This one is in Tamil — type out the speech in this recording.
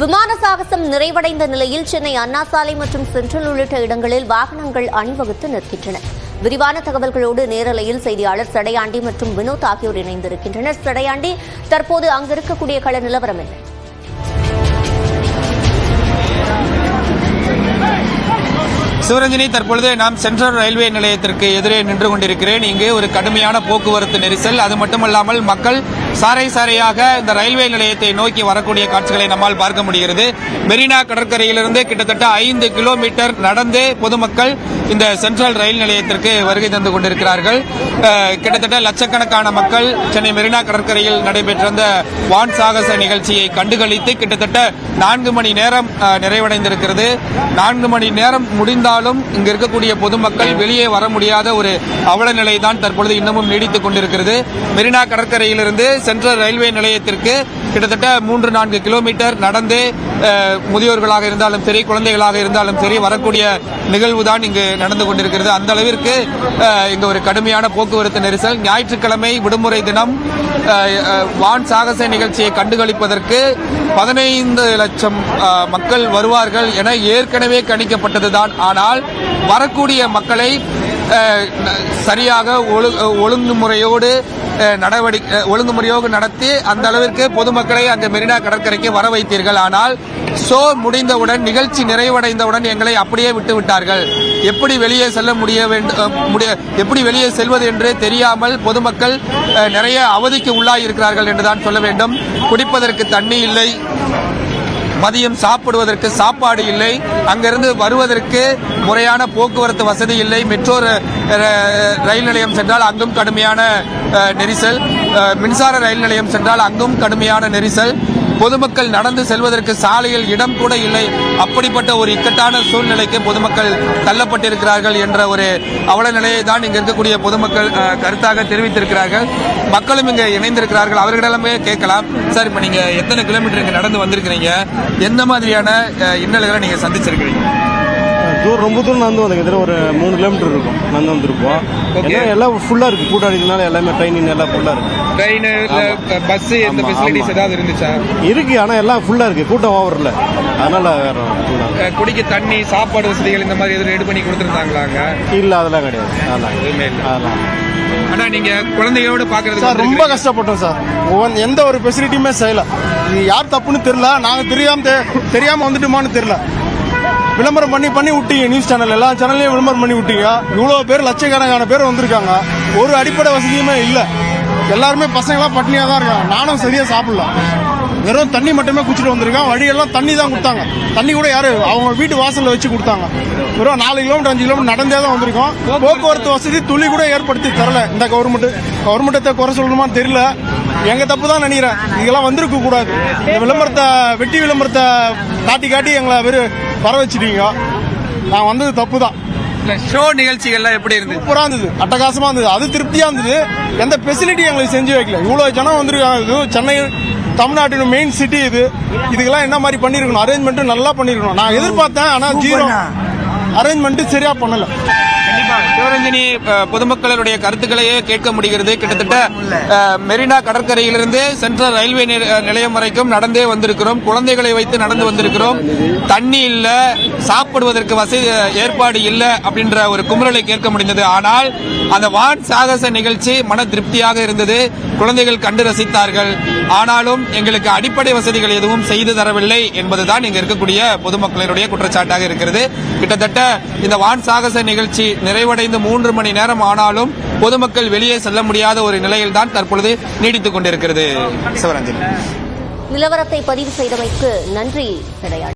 விமான சாகசம் நிறைவடைந்த நிலையில் சென்னை அண்ணா சாலை மற்றும் சென்ட்ரல் உள்ளிட்ட இடங்களில் வாகனங்கள் அணிவகுத்து நிற்கின்றன. விரிவான தகவல்களோடு நேரலையில் செய்தியாளர் சடையாண்டி மற்றும் வினோத் ஆகியோர் இணைந்திருக்கின்றனர். சடையாண்டி தற்போது அங்கு இருக்கக்கூடிய கள நிலவரம் என்ன? சிவரஞ்சனி தற்பொழுது நாம் சென்ட்ரல் ரயில்வே நிலையத்திற்கு எதிரே நின்று கொண்டிருக்கிறேன். இங்கு ஒரு கடுமையான போக்குவரத்து நெரிசல். அது மட்டுமல்லாமல் மக்கள் சாறை சாறையாக இந்த ரயில்வே நிலையத்தை நோக்கி வரக்கூடிய காட்சிகளை நம்மால் பார்க்க முடிகிறது. மெரினா கடற்கரையிலிருந்து கிட்டத்தட்ட ஐந்து கிலோமீட்டர் நடந்து பொதுமக்கள் இந்த சென்ட்ரல் ரயில் நிலையத்திற்கு வருகை தந்து கொண்டிருக்கிறார்கள். கிட்டத்தட்ட லட்சக்கணக்கான மக்கள் சென்னை மெரினா கடற்கரையில் நடைபெற்ற அந்த வான் சாகச நிகழ்ச்சியை கண்டுகளித்து கிட்டத்தட்ட நான்கு மணி நேரம் நிறைவடைந்திருக்கிறது. நான்கு மணி நேரம் முடிந்தால் முடிந்தாலும் இங்கு இருக்கக்கூடிய பொதுமக்கள் வெளியே வர முடியாத ஒரு அவல நிலை தான் தற்பொழுது இன்னமும் நீடித்துக் கொண்டிருக்கிறது. மெரினா கடற்கரையிலிருந்து சென்ட்ரல் ரயில்வே நிலையத்திற்கு கிட்டத்தட்ட மூன்று நான்கு கிலோமீட்டர் நடந்து முதியோர்களாக இருந்தாலும் சரி குழந்தைகளாக இருந்தாலும் சரி வரக்கூடிய நிகழ்வு தான் இங்கு நடந்து கொண்டிருக்கிறது. அந்த அளவிற்கு இந்த இங்கு ஒரு கடுமையான போக்குவரத்து நெரிசல். ஞாயிற்றுக்கிழமை விடுமுறை தினம் வான் சாகச நிகழ்ச்சியை கண்டுகளிப்பதற்கு பதினைந்து லட்சம் மக்கள் வருவார்கள் என ஏற்கனவே கணிக்கப்பட்டதுதான். ஆனால் வரக்கூடிய மக்களை சரியாக ஒழு- ஒழுங்குமுறையோடு நடவடிக்கை ஒழுங்குமுறையோடு நடத்தி அந்த அளவிற்கு பொதுமக்களை அந்த மெரினா கடற்கரைக்கு வர வைத்தீர்கள். ஆனால் ஷோ முடிந்தவுடன் நிகழ்ச்சி நிறைவடைந்தவுடன் எங்களை அப்படியே விட்டு விட்டார்கள். எப்படி வெளியே செல்ல முடிய வேண்டும் முடிய எப்படி வெளியே செல்வது என்று தெரியாமல் பொதுமக்கள் நிறைய அவதிக்கு உள்ளாயிருக்கிறார்கள் என்றுதான் சொல்ல வேண்டும். குடிப்பதற்கு தண்ணி இல்லை. மதியம் சாப்பிடுவதற்கு சாப்பாடு இல்லை. அங்கிருந்து வருவதற்கு முறையான போக்குவரத்து வசதி இல்லை. மெட்ரோ ரயில் நிலையம் சென்றால் அங்கும் கடுமையான நெரிசல். மின்சார ரயில் நிலையம் சென்றால் அங்கும் கடுமையான நெரிசல். பொதுமக்கள் நடந்து செல்வதற்கு சாலையில் இடம் கூட இல்லை. அப்படிப்பட்ட ஒரு இக்கட்டான சூழ்நிலைக்கு பொதுமக்கள் தள்ளப்பட்டிருக்கிறார்கள் என்ற ஒரு அவல நிலையை தான் இங்க இருக்கக்கூடிய பொதுமக்கள் கருத்தாக தெரிவித்திருக்கிறார்கள். மக்களும் இங்க இணைந்திருக்கிறார்கள். அவர்களிடமே கேட்கலாம். சார் இப்ப நீங்க எத்தனை கிலோமீட்டர் இங்க நடந்து வந்திருக்கிறீங்க? எந்த மாதிரியான இன்னல்களை நீங்க சந்திச்சிருக்கிறீங்க? தூரம் ரொம்ப தூரம் நடந்து வந்து கிட்டத்தட்ட ஒரு மூணு கிலோமீட்டர் இருக்கும். நடந்து வந்திருப்போம். எல்லாம் ஃபுல்லாக இருக்குது கூட்டாடினால எல்லாமே ட்ரெயின் எல்லாம் ஃபுல்லாக இருக்குது ட்ரெயின் பஸ் எந்த facilities ஏதாவது இருந்துச்சா? இருக்கு ஆனால் எல்லாம் ஃபுல்லாக இருக்குது கூட்டம் ஓவர் இல்லை அதனால வேற குடிக்க தண்ணி சாப்பாடு வசதிகள் இந்த மாதிரி எதுவும் ரெடி பண்ணி கொடுத்துருந்தாங்களாங்க இல்லை அதெல்லாம் கிடையாது. அதெல்லாம் எதுவுமே இல்லை. அதெல்லாம் ஆனா நீங்க குழந்தைகளோட பாக்குறது சார் ரொம்ப கஷ்டப்பட்டோம் சார். ஒவ்வொரு- எந்த ஒரு ஃபெசிலிட்டியுமே செய்யல. இது யார் தப்புன்னு தெரியல. நாங்க தெரியாம தெ- தெரியாம வந்துட்டுமான்னு தெரியல. விளம்பரம் பண்ணி பண்ணி விட்டீங்க நியூஸ் சேனல் எல்லா சேனல்லையும் விளம்பரம் பண்ணி விட்டீங்க. இவ்வளோ பேர் லட்சக்கணக்கான பேர் வந்திருக்காங்க. ஒரு அடிப்படை வசதியுமே இல்லை. எல்லாருமே பசங்களாம் பட்னியாக தான் இருக்காங்க. நானும் சரியாக சாப்பிடல. வெறும் தண்ணி மட்டுமே குடிச்சிட்டு வந்திருக்கேன். வழியெல்லாம் தண்ணி தான் கொடுத்தாங்க. தண்ணி கூட யாரு? அவங்க வீட்டு வாசலில் வச்சு கொடுத்தாங்க. வெறும் நாலு கிலோமீட்டர் அஞ்சு கிலோமீட்டர் நடந்தே தான் வந்திருக்கோம். போக்குவரத்து வசதி துளி கூட ஏற்படுத்தி தரல. இந்த கவர்மெண்ட் கவர்மெண்ட்டை குறை சொல்லணுமான்னு தெரியல. எங்க தப்பு தான் நினைக்கிறேன். இதெல்லாம் வந்திருக்க கூடாது. இந்த விளம்பரத்தை வெட்டி விளம்பரத்தை காட்டி காட்டி எங்களை வெறும் வர வச்சிட்டீங்க. நான் வந்தது தப்பு தான். ஷோ நிகழ்ச்சிகள்லாம் எப்படி இருந்துச்சு சூப்பரா இருந்தது. அட்டகாசமா இருந்தது. அது திருப்தியா இருந்தது. எந்த ஃபெசிலிட்டி எங்களுக்கு செஞ்சு வைக்கல. இவ்வளவு ஜனம் வந்திருக்காங்க. இது சென்னை தமிழ்நாட்டின் மெயின் சிட்டி இது. இதுக்கெல்லாம் என்ன மாதிரி பண்ணிருக்கணும் அரேஞ்ச்மெண்ட் நல்லா பண்ணிருக்கணும் நான் எதிர்பார்த்தேன் ஆனா ஜீரோ அரேஞ்ச்மெண்ட் சரியா பண்ணல. அஹ், பொதுமக்களுடைய கருத்துக்களையே கேட்க முடிகிறது. கிட்டத்தட்ட மெரினா கடற்கரையிலிருந்து சென்ட்ரல் ரயில்வே நில- நிலையம் வரைக்கும் நடந்தே வந்திருக்கிறோம். குழந்தைகளை வைத்து நடந்து வந்திருக்கிறோம். தண்ணி இல்ல சாப்பிடுவதற்கு வசதி ஏற்பாடு இல்ல அப்படின்ற ஒரு குமுறலை கேட்க முடிந்தது. ஆனால் அந்த வான் சாகச நிகழ்ச்சி மன திருப்தியாக இருந்தது. குழந்தைகள் கண்டு ரசித்தார்கள். ஆனாலும் எங்களுக்கு அடிப்படை வசதிகள் எதுவும் செய்து தரவில்லை என்பதுதான் இங்க இருக்கக்கூடிய பொதுமக்களினுடைய குற்றச்சாட்டாக இருக்கிறது. கிட்டத்தட்ட இந்த வான் சாகச நிகழ்ச்சி நிறைவடைந்து மூன்று மணி நேரம் ஆனாலும் பொதுமக்கள் வெளியே செல்ல முடியாத ஒரு நிலையில் தான் தற்பொழுது நீடித்துக் கொண்டிருக்கிறது. சிவரஞ்சன் நிலவரத்தை பதிவு செய்தமைக்கு நன்றி